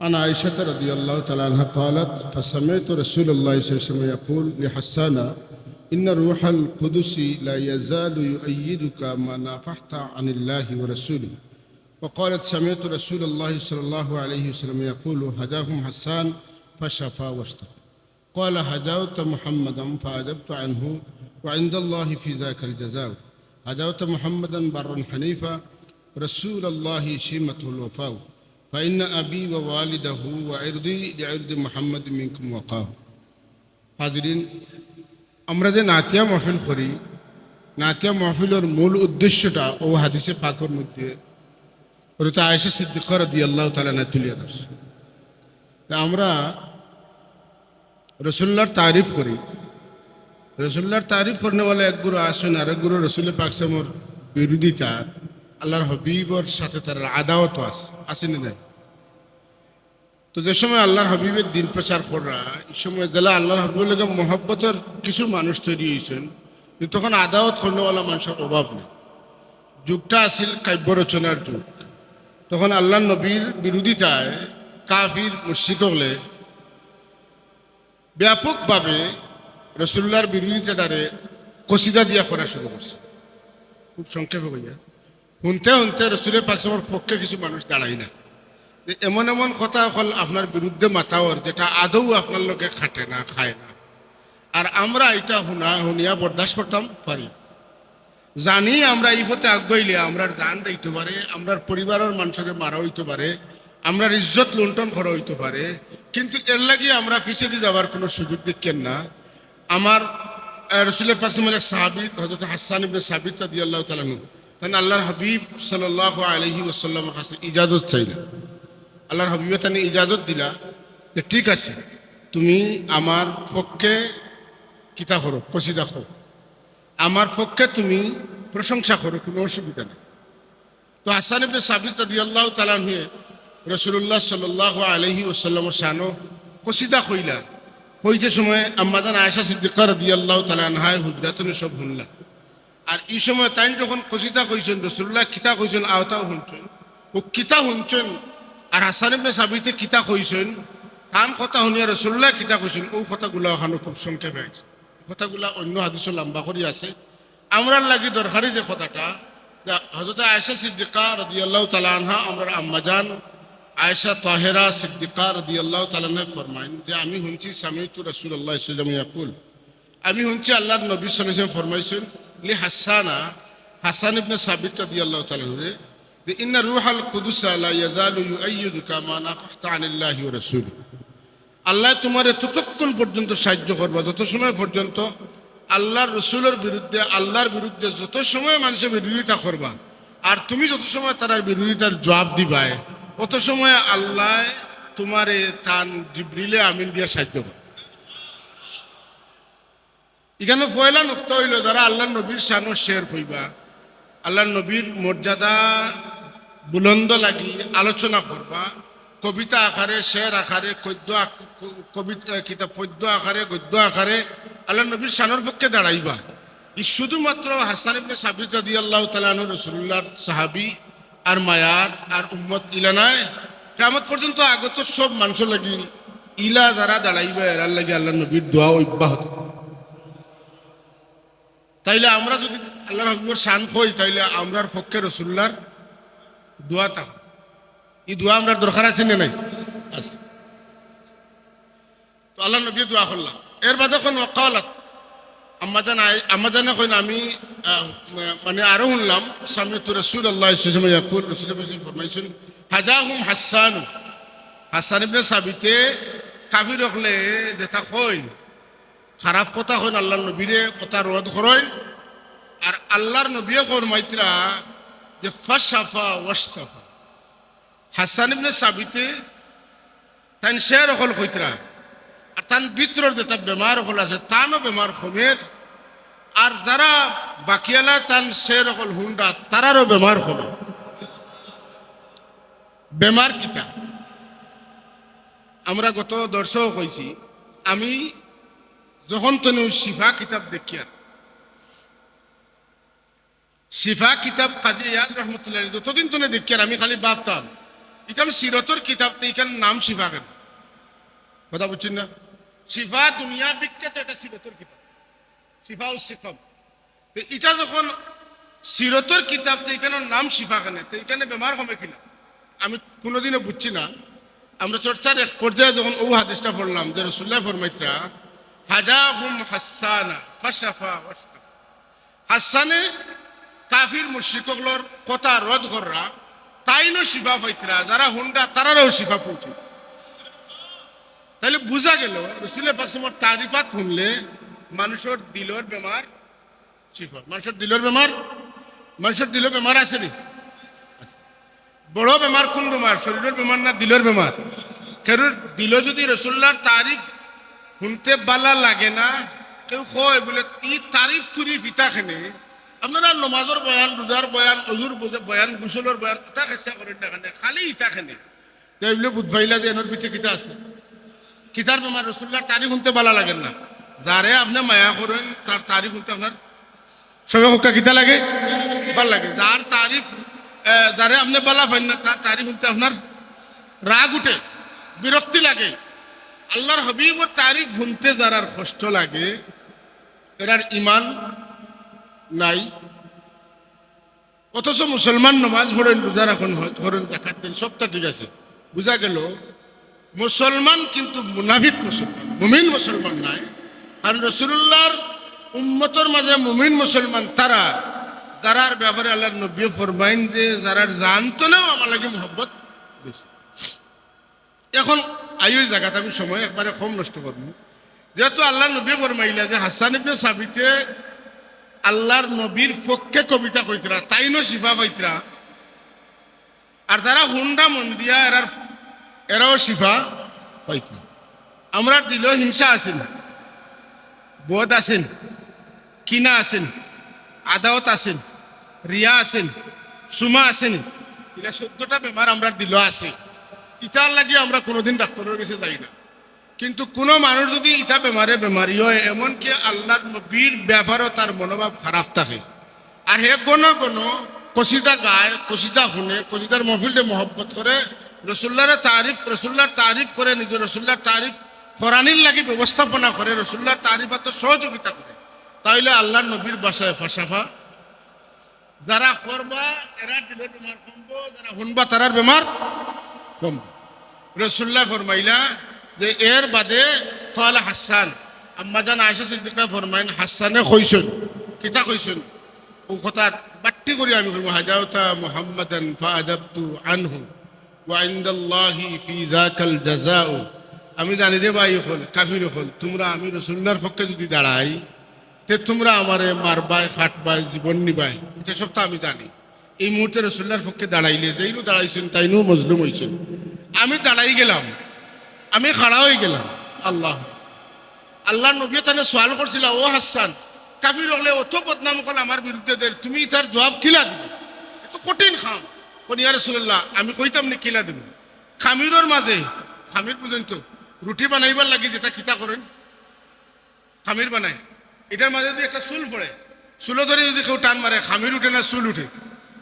عن عائشة رضي الله تعالى عنها قالت فسمعت رسول الله صلى الله عليه وسلم يقول لحسان إن روح القدس لا يزال يؤيدك ما نافحت عن الله ورسوله. وقالت سمعت رسول الله صلى الله عليه وسلم يقول هداهم حسان فشفى واشتكى. قال هدوت محمدا فأجبت عنه وعند الله في ذاك الجزاء. هدوت محمدا برا حنيفا رسول الله شيمته الوفاء. فإن أبي ووالده وعرضي لعرض محمد منكم وقاه হাজরিন আমরা যে নাতিয়া মহফিল করি নাতিয়া মহফিলের মূল উদ্দেশ্যটা ও হাদিসে পাকর মধ্যে ওটা আয়েশা সিদ্দিকর দিয়ে আল্লাহ তালা না তুলিয়া ধরছে তা আমরা রসুল্লার তারিফ করি রসুল্লার তারিফ করনে বলে এক গুরু আসেন আর এক গুরু রসুল পাকসামর বিরোধিতা আল্লাহর হবিবর সাথে তার আদাওয়াত আছে আসেনি নাই তো যে সময় আল্লাহর হাবিবের দিন প্রচার করা এই সময় জেলা আল্লাহর হাবিবের লোকের মহব্বতের কিছু মানুষ তৈরি হয়েছেন, কিন্তু তখন আদাওয়াত করনেওয়ালা মানুষের অভাব নেই। যুগটা আছিল কাব্য রচনার যুগ। তখন আল্লাহ নবীর বিরোধিতায় কাফির মুশিকলে ব্যাপকভাবে রসুল্লার বিরোধিতাটারে কসিদা দিয়া করা শুরু করছে। খুব সংক্ষেপে কইয়া শুনতে শুনতে রসুলের পাকসামর পক্ষে কিছু মানুষ দাঁড়াই না। এমন এমন কথা হল আপনার বিরুদ্ধে মাতাওয়ার, যেটা আদৌ আপনার লোকে খাটে না, খায় না। আর আমরা এটা শুনা, শুনিয়া বরদাস্ত করতাম, পারি। জানি আমরা এই পথে আগাইলে আমরার দান দিতে পারে, আমরার পরিবারের মানুষকে মারা হইতে পারে, আমরার ইজ্জত লুণ্ঠন করা হইতে পারে, কিন্তু এর লাগি আমরা পিছিয়ে দিয়ে যাওয়ার কোনো সুযোগ দেখছেন না। আমার রসুলের পাকসিমের এক সাহাবিদ হজরত হাসান ইবনে সাবিত দিয়ে আল্লাহ তালানু তাই আল্লাহর হাবিব সাল্লাহ আলহি ওসাল্লামের কাছে ইজাজত চাইলা আল্লাহর হাবিবে তানি ইজাজত দিলা যে ঠিক আছে, তুমি আমার পক্ষে কিতা করো কসিদা করো আমার পক্ষে তুমি প্রশংসা করো কোনো অসুবিধা নেই। তো হাসান সাবিত রাদিয়াল্লাহু তাআলা হয়ে রাসূলুল্লাহ সাল্লাল্লাহু আলাইহি ওয়াসাল্লামের শানো কসিদা কইলা। কইতে সময় আম্মাদান আয়েশা সিদ্দিকা রাদিয়াল্লাহু তাআলা আনহায় হুজরাতুন সব শুনলা আর এই সময় তাই যখন কসিদা কইছেন, রাসূলুল্লাহ কিতা কইছেন, আওতাও শুনছেন ও কিতা শুনছেন আর হাসান ইবনে সাবিতে কিতা কইছেন তান কথা শুনিয়া রাসূলুল্লাহ কিতা কইছেন ও কথাগুলো ওখানে খুব সংক্ষেপে আছে কথাগুলা অন্য হাদিসও লম্বা করে আছে। আমরার লাগি দরকারি যে কথাটা হজরত আয়েশা সিদ্দিকা রদিয়াল্লাহ তালা আনহা আমরা আম্মাজান আয়েশা তাহেরা সিদ্দিকা রদিয়াল্লাহ তালানে ফরমাইন যে, আমি শুনছি সামিতু রসুল্লাহ ইসলাম ইয়াকুল। আমি শুনছি আল্লাহর নবী সাল্লাম ফরমাইছেন, লি হাসানা, হাসান ইবনে সাবিত রদিয়াল্লাহ তালানরে যে ইন্না রুহাল কুদুসা লা ইয়াজালু ইউআইয়িদুকা মা নাফাহতা আনিল্লাহি ওয়া রাসূলিহি আল্লাহ তোমার ততক্ষণ পর্যন্ত সাহায্য করবা, যত সময় পর্যন্ত আল্লাহর রসুলের বিরুদ্ধে, আল্লাহর বিরুদ্ধে যত সময় মানুষের বিরোধিতা করবা, আর তুমি যত সময় তার বিরোধিতার জবাব দিবাই অত সময় আল্লাহ তোমারে তান জিব্রিলে আমিন দিয়ে সাহায্য করবে। এখানে পয়লা নুক্ত হইল, যারা আল্লাহ নবীর শানো শের হইবা আল্লাহ নবীর মর্যাদা বুলন্দ লাগি আলোচনা করবা। কবিতা আকারে শের আকারে, গদ্য কবিতা কিতাব পদ্য আকারে, গদ্য আকারে আল্লাহ নবীর শানোর পক্ষে দাঁড়াইবা। ই শুধুমাত্র হাসান ইবনে সাবিত রাদি আল্লাহ তালানু রসুল্লাহর সাহাবি আর মায়ার আর উম্মত ইলা নাই। কেমন পর্যন্ত আগত সব মানুষ লাগি ইলা যারা দাঁড়াইবা এরার লাগি আল্লাহ নবীর দোয়া অব্যাহত। তাইলে আমরা যদি আল্লাহর হবিবর শান কই তাইলে আমরার পক্ষে রসুল্লার দোয়াটা। এই দোয়া আমরা দরকার আছে না নাই? আছে। তো আল্লাহ নবী দোয়া করলাম এর বাদে কোন ওকালত আম্মাজান আম্মাজানে কইন, আমি মানে আরও শুনলাম, স্বামী তো রসুল আল্লাহ ইয়াকুল রসুল ফরমাইছেন হাজাহুম হাসান। হাসান ইবনে সাবিতে কাফি রখলে যেটা কইন, খারাপ কথা হইন আল্লাহর নবীরে, কথা রোধ করেন। আর আল্লাহর নবীও কোন মাইত্রা যে ফাশাফা ওয়াস্তাফা হাসান ইবনে সাবিতে তান শের হল কইতরা, আর তান ভিতরের যেটা বেমার হল আছে, তানও বেমার কমের আর যারা বাকিয়ালা তান শের হল হুন্ডা, তারারও বেমার হবে বেমার কিতা? আমরা গত দর্শক হয়েছি আমি যখন তনু শিফা কিতাব দেখি আর শিফা কিতাব কাজী ইয়াদ রহমতুল্লাহ যতদিন তনে দেখি আমি খালি ভাবতাম এখানে সিরতর কিতাব তো এখানে নাম শিফা কেন? কথা বুঝছেন না? শিফা দুনিয়া বিখ্যাত, এটা সিরতর কিতাব। শিফা ও শিকম তো এটা যখন সিরতর কিতাব তো এখানে নাম শিফা কেন, তো এখানে বেমার হবে কিনা আমি কোনোদিনও বুঝছি না। আমরা চর্চার এক পর্যায়ে যখন ও হাদিসটা পড়লাম যে রসুল্লাহ ফরমাইত্রা হাজা হুম হাসানা ওয়াশতাফা। হাসানে কাফির মুশ্রিকগুলোর কথা রদ কররা, তাইনও শিফা পাইতরা, যারা হুন্ডা তারারও শিফা পৌঁছে। তাহলে বোঝা গেল, রসুলের পাকসমর তারিফাত শুনলে মানুষের দিলর বেমার শিফা, মানুষের দিলর বেমার, মানুষের দিলের বেমার আছে নি। বড় বেমার কোন বেমার? শরীরের বেমার না দিলের বেমার? কারণ দিল যদি রসুল্লার তারিফ শুনতে বালা লাগে না, কেউ কয় বলে, ই তারিফ তুরি পিতা খেনে। আপনারা নমাজর বয়ান রোজার বয়ান অজুর বয়ান গুসলের বয়ান ওটা খেসা করেন না খানে খালি ইটা খেনে। তাই বলে বুধভাইলা যে এনের পিঠে কিতা আছে। কিতার বেমার রসুল্লার তারিফ শুনতে বালা লাগেন না। যারে আপনি মায়া করেন তার তারিফ শুনতে আপনার সবে হোকা কিতা লাগে ভালো লাগে। যার তারিফ যারে আপনি বালা পাইন না তার তারিফ শুনতে আপনার রাগ উঠে বিরক্তি লাগে। আল্লাহর হবিবর তারিফ শুনতে যারার কষ্ট লাগে এরার ইমান নাই। অথচ মুসলমান নমাজ পড়েন, রোজা রাখুন করেন দেখাত দেন, সবটা ঠিক আছে। বুঝা গেল, মুসলমান কিন্তু মুনাফিক মুসলমান, মুমিন মুসলমান নাই। কারণ রসুল্লাহর উম্মতর মাঝে মুমিন মুসলমান তারা, যারার ব্যাপারে আল্লাহ নবী ফরমাইন যে যারার নাও আমার লাগে মোহব্বত বেশি। এখন আইও জায়গাতে, আমি সময় একবারে কম নষ্ট করব। যেহেতু আল্লাহ নবী ফরমাইলা যে হাসান ইবনে সাবিতে আল্লাহর নবীর পক্ষে কবিতা কইতরা, তাইনো শিফা পাইতরা। আর তারা হুন্ডা মন দিয়া এরার এরাও শিফা পাইত আমরা দিল হিংসা আছেন বোধ আছেন কিনা আছেন আদাওত আছেন রিয়া আছেন সুমা আছেন এটা চোদ্দটা বেমার আমরা দিল আছে। ইটার লাগি আমরা কোনোদিন ডাক্তারের কাছে যাই না। কিন্তু কোনো মানুষ যদি ইটা বেমারে বেমারি হয়, এমনকি আল্লাহর নবীর ব্যাপারও তার মনোভাব খারাপ থাকে। আর হে কোনো কোনো কসিদা গায় কসিদা শুনে কসিদার মহফিলটে মহব্বত করে রসুল্লার তারিফ রসুল্লার তারিফ করে নিজের রসুল্লার তারিফ করানির লাগি ব্যবস্থাপনা করে রসুল্লার তারিফ এত সহযোগিতা করে তাইলে আল্লাহ নবীর বাসায় ফাঁসাফা যারা করবা এরা দিলের বেমার কমবো যারা শুনবা তারার বেমার কমবো। রসুল্লাহ ফরমাইলা যে এর বাদে কল হাসান। আম্মাজান আয়সা সিদ্দিকা ফরমাইন, হাসানে কইছেন কিতা কইছেন ও কথা বাট্টি করি আমি কইম, হাজাউতা মুহাম্মাদান ফাআদাবতু আনহু ওয়া ইনদাল্লাহি ফি যাকাল জাযাউ। আমি জানি রে ভাই হল কাফির হল তোমরা আমি রসুল্লাহর পক্ষে যদি দাঁড়াই, তে তোমরা আমারে মারবাই ফাটবাই জীবন নিবাই এটা সব তো আমি জানি। এই মুহূর্তে রসুল্লাহর পক্ষে দাঁড়াইলে, যেইনু দাঁড়াইছেন, তাইনু মজলুম হয়েছেন আমি দাঁড়াই গেলাম। আমি খাড়া হয়ে গেলাম। আল্লাহ। আল্লাহ নবী তানে সোয়াল করছিল, ও হাসান, কাফির হলে অত বদনাম করল আমার বিরুদ্ধে দের তুমি তার জবাব কিলা দিবে? এত কঠিন খাম। কোন ইয়া রসুল্লাহ আমি কইতাম নি কিলা দিব? খামিরর মাঝে, খামির পর্যন্ত, রুটি বানাইবার লাগে যেটা কিতা করেন? খামির বানাই এটার মাঝে যদি একটা চুল পড়ে চুলো ধরে যদি কেউ টান মারে, খামির উঠে না চুল উঠে?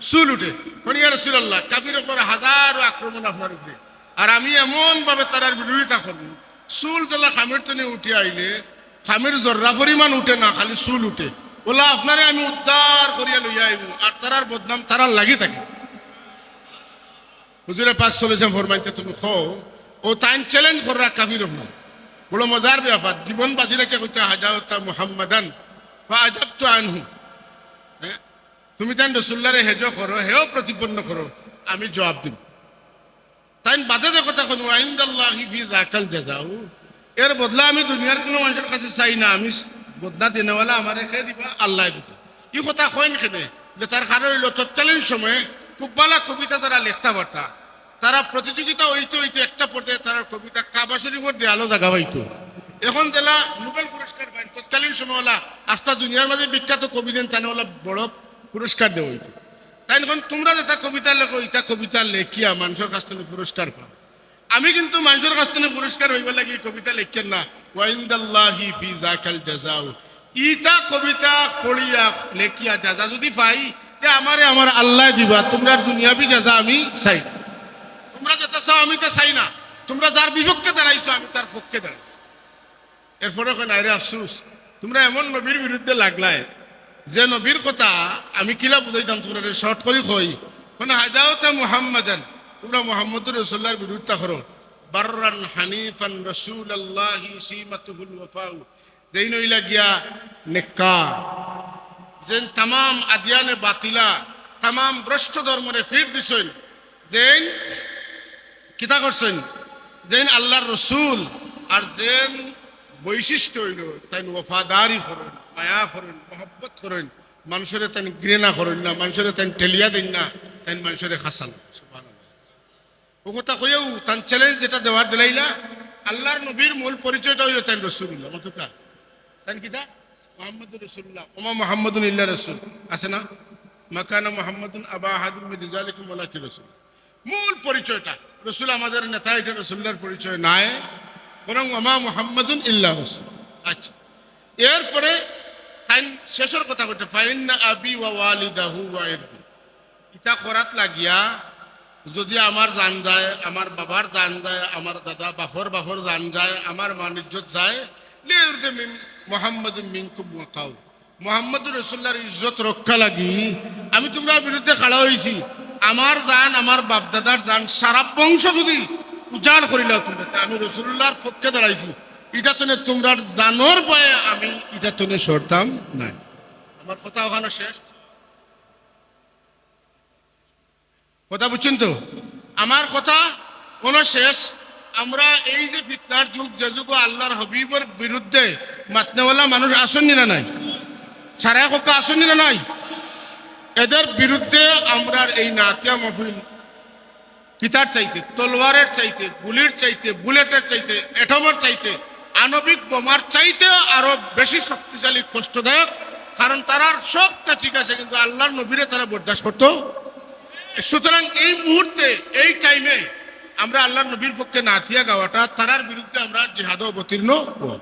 চুল উঠে। কোন ইয়া রসুল্লাহ কাফির উপরে হাজারো আক্রমণ আপনার উপরে। আর আমি এমন ভাবে তার বিরোধিতা করব। চুল তোলা খামির তনে উঠে আইলে, খামির জর্রা পরিমাণ উঠে না, খালি চুল উঠে। ওলা আপনারে আমি উদ্ধার করিয়া লইয়া আইব, আর তারার বদনাম তারার লাগি থাকে। হুজুরে পাক চলেছেন, ফরমাইতে, তুমি খো ও তাইন চ্যালেঞ্জ করা কাফির হল বড় মজার ব্যাপার, জীবন বাজি রেখে কইতে, হাজারতা মুহাম্মাদান বা আজাব তো আনহু। হ্যাঁ? তুমি তাই রসুল্লারে হেজ করো, হেও প্রতিপন্ন করো, আমি জবাব দিব। তাই বাদে যে কথা শুনো আইন্দাল্লাহি ফি জাকাল জাজাউ এর বদলা আমি দুনিয়ার কোনো মানুষের কাছে চাই না। আমি বদলা দিনেওয়ালা আমারে খেয়ে দিবা? আল্লাহ দিব। ই কথা কইন কেনে? যে তার কারণ হইল, তৎকালীন সময়ে খুব ভালো কবিতা তারা লেখতা পারতা। তারা প্রতিযোগিতা হইতে হইতে একটা পর্যায়ে তারা কবিতা কাবা শরীফের দেয়ালো জাগা হইতো এখন জেলা নোবেল পুরস্কার পায় তৎকালীন সময়ওয়ালা আস্থা দুনিয়ার মাঝে বিখ্যাত কবি দেন, তানেওয়ালা বড় পুরস্কার দেওয়া হইতো। তাই এখন তোমরা যেটা কবিতা লেখো এটা কবিতা লেখিয়া মানুষের কাছ থেকে পুরস্কার পাও। আমি কিন্তু মানুষের কাছ থেকে পুরস্কার হইবার লাগি কবিতা লেখেন না। ওয়াইন্দাল্লাহি ফি জাকাল জাজাউ ইটা কবিতা পড়িয়া লেখিয়া জাজা যদি পাই, তে আমারে আমার আল্লাহ দিবা। তোমরা দুনিয়াবি জাজা আমি চাই। তোমরা যেতে চাও, আমি তো চাই না। তোমরা যার বিপক্ষে দাঁড়াইছো, আমি তার পক্ষে দাঁড়াইছি। এরপরে কয় নাইরে আফসুস, তোমরা এমন নবীর বিরুদ্ধে লাগলাই যে নবীর কথা আমি কিলা বুঝাইতাম তোমরা শর্ট করে কই। মানে হাজাওতে মুহাম্মাদান, তোমরা মুহাম্মদুর রসুল্লাহর বিরুদ্ধে করো। বাররান হানিফান রসুল আল্লাহি সীমাতুহুল ওয়াফাউ। দেই নইলা গিয়া নেকা যেন তামাম আদিয়ানে বাতিলা, তামাম ভ্রষ্ট ধর্মরে ফির দিছেন, যেন কিতা করছেন? যেন আল্লাহর রসুল আর যেন বৈশিষ্ট্য হইল তাই ওফাদারি করেন মায়া করেন, মহব্বত করেন। মানুষের তাই ঘৃণা করেন না, মানুষের তাই টেলিয়া দেন না তাই মানুষের খাসান। ও কথা কইও, তান চ্যালেঞ্জ যেটা দেওয়ার দিলাইলা, আল্লাহর নবীর মূল পরিচয়টা হইল তাই রসুল্লাহ মতুকা তাই কিতা মোহাম্মদ রসুল্লাহ ওমা মোহাম্মদুন ইল্লা রসুল। আছে না? মাকানা মোহাম্মদুন আবা হাদুম রিজালিকুম ওলা কি রসুল। মূল পরিচয়টা। রসুল আমাদের নেতা, এটা রসুল্লার পরিচয় নাই, বরং ওমা মোহাম্মদুন ইল্লা রসুল। আচ্ছা। এরপরে তাই শেষের কথা কইতে ফাইন আবি ওয়া ওয়ালিদাহু ওয়া ইরবি ইটা করাত লাগিয়া, যদি আমার জান যায়, আমার বাবার জান যায়, আমার দাদা বাফর বাফর জান যায়, আমার মানিজ্যত যায় লিউরদে মিন, মোহাম্মদ মিনকুম ওয়াকাউ মোহাম্মদ রসুল্লাহর ইজ্জত রক্ষা লাগি, আমি তোমরা বিরুদ্ধে খাড়া হয়েছি আমার জান, আমার বাপ দাদার জান সারা বংশ যদি উজাড় করিলাও তোমরা আমি রসুল্লাহর পক্ষে দাঁড়াইছি। এটা তো তোমরা জানোর পায়ে আমি এটা তো সরতাম না আমার কথা ওখানে শেষ। কথা বুঝছেন তো? আমার কথা কোনো শেষ। আমরা এই যে ফিতনার যুগ যে যুগ আল্লাহর হবিবের বিরুদ্ধে মাতনেওয়ালা মানুষ আসেননি না নাই? সারা কক্কা আসেননি না নাই? এদের বিরুদ্ধে আমরা এই নাতিয়া মফিল কিতার চাইতে তলোয়ারের চাইতে গুলির চাইতে বুলেটের চাইতে এটমের চাইতে আণবিক বোমার চাইতে আরও বেশি শক্তিশালী, কষ্টদায়ক। কারণ তারার সবটা ঠিক আছে, কিন্তু আল্লাহর নবীরে তারা বরদাস্ত করত। সুতরাং এই মুহূর্তে, এই টাইমে আমরা আল্লাহর নবীর পক্ষে নাথিয়া গাওয়াটা, তারার বিরুদ্ধে আমরা জেহাদ অবতীর্ণ হব।